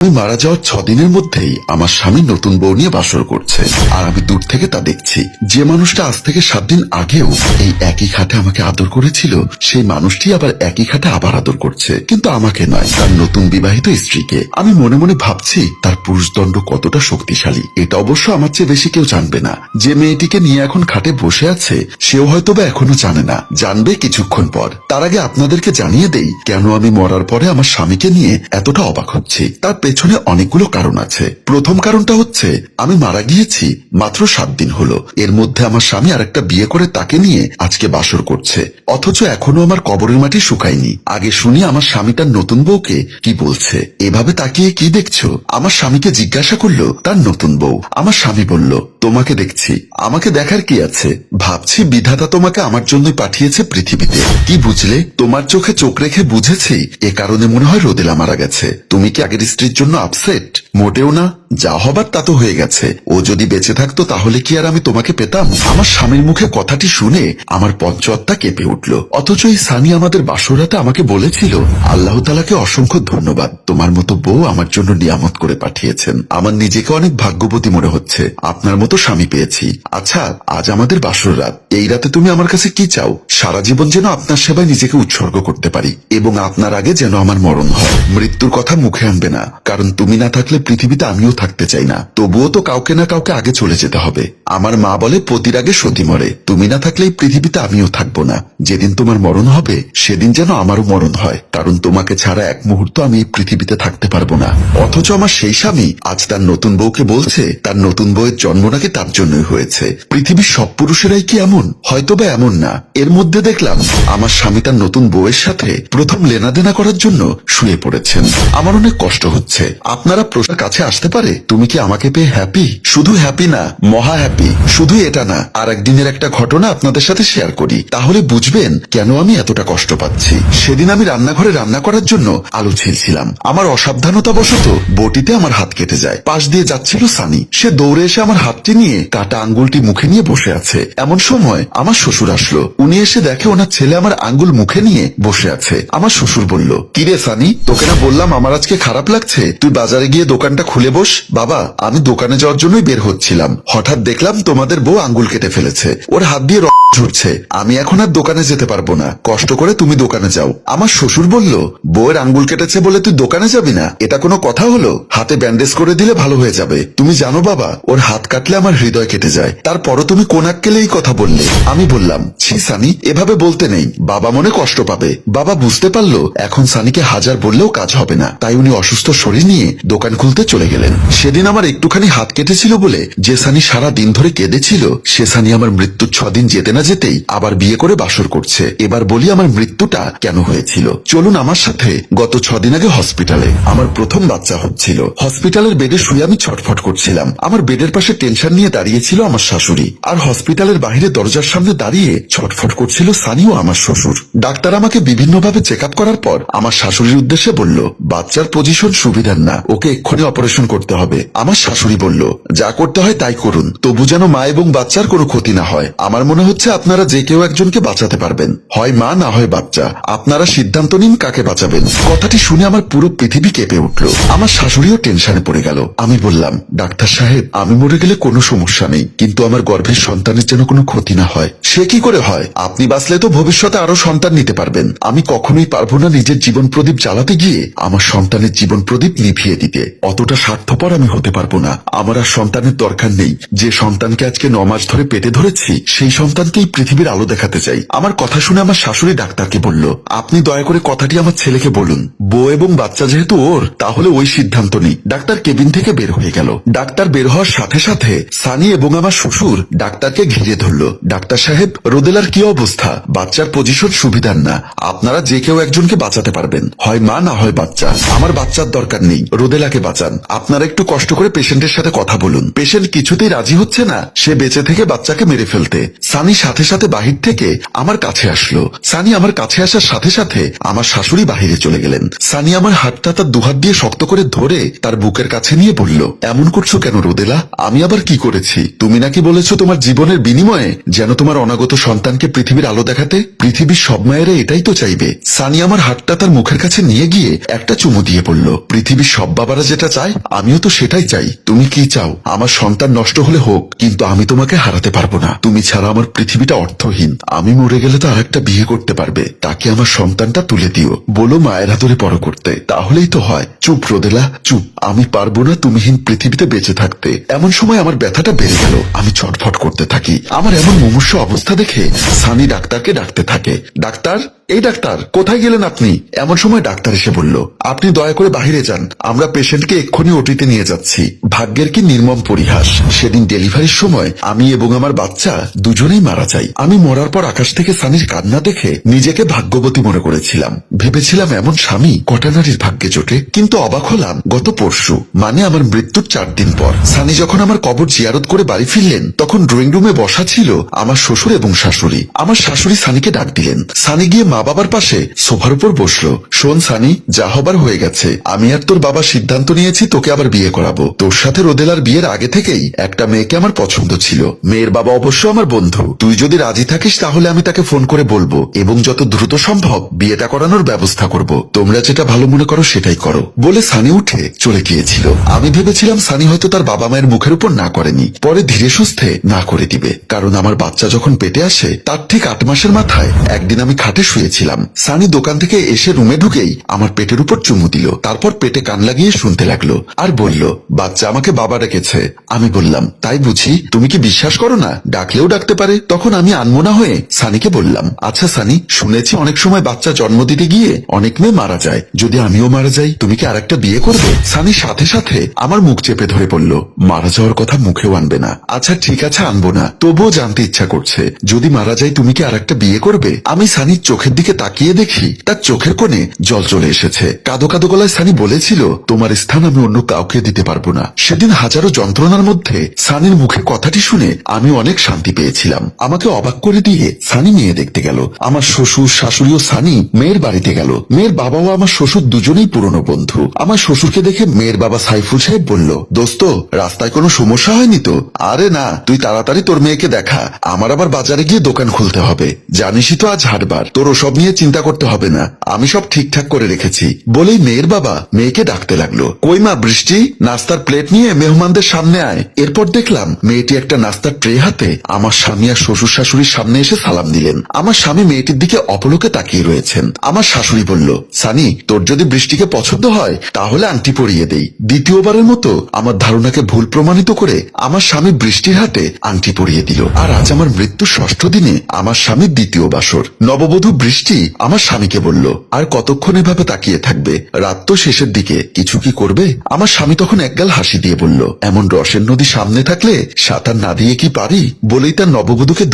আমি মারা যাওয়ার ছ দিনের মধ্যেই আমার স্বামী নতুন বউ নিয়ে বাসর করছে। আর আমি দূর থেকে তা দেখছি। যে মানুষটা আজ থেকে সাত দিন আগেও এই একই খাটে আমাকে আদর করেছিল, সেই মানুষটি আবার একই খাটে আবার আদর করছে। কিন্তু আমাকে নয়, তার নতুন বিবাহিত স্ত্রীকে। আমি মনে মনে ভাবছি, তার পুরুষদণ্ড কতটা শক্তিশালী। এটা অবশ্য আমার চেয়ে বেশি কেউ জানবে না। যে মেয়েটিকে নিয়ে এখন খাটে বসে আছে, সেও হয়তো বা এখনও জানে না। জানবে কিছুক্ষণ পর। তার আগে আপনাদেরকে জানিয়ে দেই, কেন আমি মরার পরে আমার স্বামীকে নিয়ে এতটা অবাক হচ্ছি। তার পেছনে অনেকগুলো কারণ আছে। প্রথম কারণটা হচ্ছে, আমি মারা গিয়েছি মাত্র সাত দিন হলো। এর মধ্যে আমার স্বামী আরেকটা বিয়ে করে তাকে নিয়ে আজকে বাসর করছে। অথচ এখনও আমার কবরের মাটি শুকায়নি। আগে শুনি আমার স্বামীটার নতুন বউকে কি বলছে। এভাবে তাকিয়ে কি দেখছ? আমার স্বামীকে জিজ্ঞাসা করল, তার নতুন বউ? আমার স্বামী বলল তোমাকে দেখছি। আমাকে দেখার কি আছে? ভাবছি বিধাতা তোমাকে আমার জন্যই পাঠিয়েছে পৃথিবীতে। কি বুঝলে? তোমার চোখে চোখ রেখে বুঝেছি। এ কারণে মনে হয় রোদেলা মারা গেছে। তুমি কি আগের স্ত্রীর জন্য আপসেট মোটেও না। যা হবার তা তো হয়ে গেছে। ও যদি বেঁচে থাকতো তাহলে কি আর আমি তোমাকে পেতাম? আমার স্বামীর মুখে কথাটি শুনে আমার পঞ্চত্তা কেঁপে উঠল। অথচ এই সানি আমাদের বাসরাতে আমাকে বলেছিল, আল্লাহ তালাকে অসংখ্য ধন্যবাদ। তোমার মতো বউ আমার জন্য নিয়ামত করে পাঠিয়েছেন। আমার নিজেকে অনেক ভাগ্যবতী মনে হচ্ছে। আপনার মতো স্বামী পেয়েছি। আচ্ছা আজ আমাদের বাসর রাত। এই রাতে তুমি আমার কাছে কি চাও? সারা জীবন যেন আপনার সেবায় নিজেকে উৎসর্গ করতে পারি এবং আপনার আগে যেন আমার মরণ হয়। মৃত্যুর কথা মুখে আনবে না। কারণ তুমি না থাকলে পৃথিবীতে আমিও থাকতে চাই না। তবুও তো কাউকে না কাউকে আগে চলে যেতে হবে। আমার মা বলে পতির আগে সতী মরে। তুমি না থাকলে এই পৃথিবীতে আমিও থাকব না। যেদিন তোমার মরণ হবে, সেদিন যেন আমারও মরণ হয়। কারণ তোমাকে ছাড়া এক মুহূর্ত আমি এই পৃথিবীতে থাকতে পারব না। অথচ আমার সেই স্বামী আজ তার নতুন বউকে বলছে, তার নতুন বউয়ের জন্ম নাকি তার জন্যই হয়েছে। পৃথিবীর সব পুরুষেরাই কি এমন? হয়তো বা এমন না। এর মধ্যে দেখলাম, আমার স্বামী তার নতুন বউয়ের সাথে প্রথম লেনাদেনা করার জন্য শুয়ে পড়েছেন। আমার অনেক কষ্ট হচ্ছে। আপনারা প্রশ্নের কাছে আসতে পারে? তুমি কি আমাকে পেয়ে হ্যাপি শুধু হ্যাপি না, মহা হ্যাপি শুধু এটা না আর একদিনের একটা ঘটনা আপনাদের সাথে শেয়ার করি। তাহলে বুঝবেন কেন আমি এতটা কষ্ট পাচ্ছি। সেদিন আমি রান্নাঘরে রান্না করার জন্য আলু ছিলছিলাম আমার অসাবধানতা বশত বটিতে আমার হাত কেটে যায়। পাশ দিয়ে যাচ্ছিল সানি। সে দৌড়ে এসে আমার হাতটি নিয়ে কাটা আঙ্গুলটি মুখে নিয়ে বসে আছে। এমন সময় আমার শ্বশুর আসলো। উনি এসে দেখে ওনার ছেলে আমার আঙ্গুল মুখে নিয়ে বসে আছে। আমার শ্বশুর বলল, কিরে সানি, তোকে না বললাম আমার আজকে খারাপ লাগছে? তুই বাজারে গিয়ে দোকানটা খুলে বস। বাবা, আমি দোকানে যাওয়ার জন্যই বের হচ্ছিলাম। হঠাৎ দেখলাম তোমাদের বউ আঙ্গুল কেটে ফেলেছে। ওর হাত দিয়ে রক্ত ঝরছে। আমি এখন আর দোকানে যেতে পারব না। কষ্ট করে তুমি দোকানে যাও। আমার শ্বশুর বলল, বউয়ের আঙ্গুল কেটেছে বলে তুই দোকানে যাবি না? এটা কোনো কথা হলো? হাতে ব্যান্ডেজ করে দিলে ভালো হয়ে যাবে। তুমি জানো বাবা, ওর হাত কাটলে আমার হৃদয় কেটে যায়। তারপরও তুমি কোন আক্কেলে এই কথা বললে? আমি বললাম, ছি সানি, এভাবে বলতে নেই। বাবা মনে কষ্ট পাবে। বাবা বুঝতে পারল, এখন সানিকে হাজার বললেও কাজ হবে না। তাই উনি অসুস্থ শরীর নিয়ে দোকান খুলতে চলে গেলেন। সেদিন আমার একটুখানি হাত কেটেছিল বলে যে সানি সারা দিন ধরে কেঁদেছিল, সে সানি আমার মৃত্যুর ছদিন যেতে না যেতেই আবার বিয়ে করে বাসর করছে। এবার বলি আমার মৃত্যুটা কেন হয়েছিল? চলুন আমার সাথে, গত ছদিন আগে হসপিটালে। আমার প্রথম বাচ্চা হচ্ছিল। হসপিটালের বেডে শুয়ে আমি ছটফট করছিলাম। আমার বেডের পাশে টেনশন নিয়ে দাঁড়িয়েছিল আমার শাশুড়ি। আর হসপিটালের বাইরে দরজার সামনে দাঁড়িয়ে ছটফট করছিল সানিও আমার শ্বশুর। ডাক্তার আমাকে বিভিন্নভাবে চেক আপ করার পর আমার শাশুড়ির উদ্দেশ্যে বলল, বাচ্চার পজিশন সুবিধার না। ওকে এক্ষুনি অপারেশন করতে হবে। আমার শাশুড়ি বলল, যা করতে হয় তাই করুন। তবু যেন মা এবং বাচ্চার কোনো ক্ষতি না হয়। আমার মনে হচ্ছে আপনারা যে কেউ একজনকে বাঁচাতে পারবেন। হয় মা, না হয় বাচ্চা। আপনারা সিদ্ধান্ত নিন কাকে বাঁচাবেন। কথাটি শুনে আমার পুরো পৃথিবী কেঁপে উঠল। আমার শাশুড়িও টেনশনে পড়ে গেল। আমি বললাম, ডাক্তার সাহেব, আমি মরে গেলে কোনো সমস্যা নেই, কিন্তু আমার গর্ভের সন্তানের যেন কোনো ক্ষতি না হয়। সে কি করে হয়? আপনি বাঁচলে তো ভবিষ্যতে আরও সন্তান নিতে পারবেন। আমি কখনোই পারব না নিজের জীবন প্রদীপ জ্বালাতে গিয়ে আমার সন্তানের জীবন প্রদীপ নিভিয়ে দিতে। অতটা স্বার্থপর আমি হতে পারব না। আমার আর সন্তানের দরকার নেই। যে সন্তানকে আজকে ন ধরে পেটে ধরেছি, সেই সন্তানকেই পৃথিবীর আলো দেখাতে চাই। আমার কথা শুনে আমার শাশুড়ি ডাক্তারকে বলল, আপনি দয়া করে কথাটি আমার ছেলেকে বলুন। বউ এবং বাচ্চা যেহেতু ওর, তাহলে ওই সিদ্ধান্ত নেই। ডাক্তার কেবিন থেকে বের হয়ে গেল। ডাক্তার বের হওয়ার সাথে সাথে সানি এবং আমার শ্বশুর ডাক্তারকে ঘিরে ধরলো। ডাক্তার সাহেব, রোদেলার কি অবস্থা? বাচ্চার পজিশন সুবিধার না। আপনারা যে কেউ একজনকে বাঁচাতে পারবেন। হয় মা, না হয় বাচ্চা। আমার বাচ্চার দরকার নেই। রোদেলাকে বাঁচান। আপনারা একটু কষ্ট করে পেশেন্টের সাথে কথা বলুন। পেশেন্ট কিছুতেই রাজি হচ্ছে না, সে বেঁচে থেকে বাচ্চাকে মেরে ফেলতে। সানি সাথে সাথে বাহির থেকে আমার কাছে আসলো। সানি আমার কাছে আসার সাথে সাথে আমার শাশুড়ি বাহিরে চলে গেলেন। সানি আমার হাতটা তার দুহাত দিয়ে শক্ত করে ধরে তার বুকের কাছে নিয়ে বলল, এমন করছ কেন রোদেলা? আমি আবার কি করেছি? তুমি নাকি বলেছ তোমার জীবনের বিনিময়ে যেন তোমার অনাগত সন্তানকে পৃথিবীর আলো দেখাতে? পৃথিবীর সব মায়েরা এটাই তো চাইবে। সানি আমার হাতটা তার মুখের কাছে নিয়ে গিয়ে একটা চুমু দিয়ে বলল, পৃথিবীর সব বাবারা যেটা চায়, আমিও তো সেটাই চাই। তুমি কি চাও? আমার সন্তান নষ্ট হলে হোক, কিন্তু আমি তোমাকে হারাতে পারব না। তুমি ছাড়া আমার পৃথিবীটা অর্থহীন। আমি মরে গেলে তো আরেকটা বিয়ে করতে পারবে। তাকে আমার সন্তানটা তুলে দিও। বলো মায়ের হাতরে বড় করতে। তাহলেই তো হয়। চুপ রোদেলা, চুপ। আমি পারব না তুমিহীন পৃথিবীতে বেঁচে থাকতে। এমন সময় আমার ব্যথাটা বেড়ে গেল। আমি ছটফট করতে থাকি। আমার এমন মুমূর্ষ অবস্থা দেখে সানি ডাক্তারকে ডাকতে থাকে। ডাক্তার এই ডাক্তার, কোথায় গেলেন আপনি? এমন সময় ডাক্তার এসে বলল, আপনি দয়া করে বাহিরে যান, আমরা পেশেন্টকে এক্ষুনি ওটিতে নিয়ে যাচ্ছি। ভাগ্যের কি নির্মম পরিহাস, সেদিন ডেলিভারির সময় আমি এবং আমার বাচ্চা দুজনেই মারা যাই। আমি মরার পর আকাশ থেকে সানির কান্না দেখে নিজেকে ভাগ্যবতী মনে করেছিলাম। ভেবেছিলাম এমন স্বামী কটা নারীর ভাগ্যে জোটে, কিন্তু অবাক হলাম গত পরশু মানে আমার মৃত্যুর চার দিন পর। সানি যখন আমার কবর জিয়ারত করে বাড়ি ফিরলেন, তখন ড্রয়িং রুমে বসা ছিল আমার শ্বশুর এবং শাশুড়ি। আমার শাশুড়ি সানিকে ডাক দিলেন। সানি গিয়ে মা বাবার পাশে সোফার উপর বসল। শোন, সানি, যা হবার হয়ে গেছে। আমি আর তোর বাবা সিদ্ধান্ত নিয়েছি, তোকে আবার বিয়ে করাবো। তোর সাথে রোদেলার বিয়ের আগে থেকেই একটা মেয়েকে আমার পছন্দ ছিল। মেয়ের বাবা অবশ্য আমার বন্ধু। তুই যদি রাজি থাকিস, তাহলে আমি তাকে ফোন করে বলব এবং যত দ্রুত সম্ভব বিয়েটা করানোর ব্যবস্থা করব। তোমরা যেটা ভালো মনে করো, সেটাই করো। বলে সানি উঠে চলে গিয়েছিল। আমি ভেবেছিলাম সানি হয়তো তার বাবা মায়ের মুখের উপর না করেনি। পরে ধীরে সুস্থে না করে দিবে। কারণ আমার বাচ্চা যখন পেটে আসে, তার ঠিক আট মাসের মাথায় একদিন আমি খাটে শুয়েছিলাম সানি দোকান থেকে এসে রুমে ঢুকেই আমার পেটের উপর চুমু দিল। তারপর পেটে কান লাগিয়ে শুনতে লাগল আর বলল, বাচ্চা আমাকে বাবা ডেকেছে। আমি বললাম, তাই বুঝি? তুমি কি বিশ্বাস করো না? ডাকলেও ডাকতে পারে। তখন আমি আনমোনা হয়ে সানিকে বললাম আচ্ছা সানি, শুনেছি অনেক সময় বাচ্চা জন্ম দিতে গিয়ে অনেক মেয়ে মারা যায়। যদি আমিও মারা যাই, তুমি কি আরেকটা বিয়ে করবে? সানি সাথে সাথে আমার মুখ চেপে ধরে বলল, মারা যাওয়ার কথা মুখেও আনবে না। আচ্ছা ঠিক আছে, আনব না। তবুও জানতে ইচ্ছা করছে। যদি মারা যায় তুমি কি আরেকটা বিয়ে করবে? আমি সানির চোখের দিকে তাকিয়ে দেখি তার চোখের কোণে জল চলে এসেছে। কাদো কাদো গলায় সানি বলেছিল, তোমার স্থান আমি অন্য কাউকে দিতে পারব না। সেদিন হাজারো যন্ত্রণার মধ্যে সানির মুখে কথাটি শুনে আমি অনেক শান্তি পেয়েছিলাম। আমাকে অবাক করে দিয়ে সানি মেয়ে দেখতে গেল। আমার শ্বশুর, শাশুড়ি ও সানি মেয়ের বাড়িতে গেল। মেয়ের বাবা ও আমার শ্বশুর দুজনেই পুরনো বন্ধু। আমার শ্বশুরকে দেখে মেয়ের বাবা সাইফুল সাহেব বলল, দোস্ত, রাস্তায় কোনো সমস্যা হয়নি তো? আরে না, তুই তাড়াতাড়ি তোর মেয়েকে দেখা। আমার আবার বাজারে গিয়ে দোকান খুলতে হবে। জানিসই তো আজ হাটবার। তোর ওসব নিয়ে চিন্তা করতে হবে না। আমি সব ঠিকঠাক করে রেখেছি। বলেই মেয়ের বাবা মেয়েকে ডাকতে লাগল। কই মা, বৃষ্টি? নাস্তার প্লেট নিয়ে মেহমানদের সামনে আয়। এরপর দেখলাম মেয়েটি একটা নাস্তার ট্রে হাতে আমার স্বামী আর শ্বশুর শাশুড়ির সামনে এসে সালাম দিলেন। আমার স্বামী মেয়েটির দিকে অপলোকে তাকিয়ে রয়েছেন। আমার শাশুড়ি বলল, সানি, তোর যদি বৃষ্টিকে পছন্দ হয়, তাহলে আংটি পরিয়ে দেই। দ্বিতীয়বারের মতো আমার ধারণাকে ভুল প্রমাণিত করে আমার স্বামী বৃষ্টির হাতে আংটি পরিয়ে দিল। আর আজ আমার মৃত্যুর ষষ্ঠ দিনে আমার স্বামীর দ্বিতীয় বাসর। নববধূ বৃষ্টি আমার স্বামীকে বলল, আর কতক্ষণ এভাবে তাকিয়ে থাকবে? রাত তো শেষের দিকে, কিছু কি করবে? আমার স্বামী তখন একগাল হাসি দিয়ে বলল, এমন রসের নদী সামনে থাকলে সাঁতার না দিয়ে কি পারি? বলেই তার নববধূকে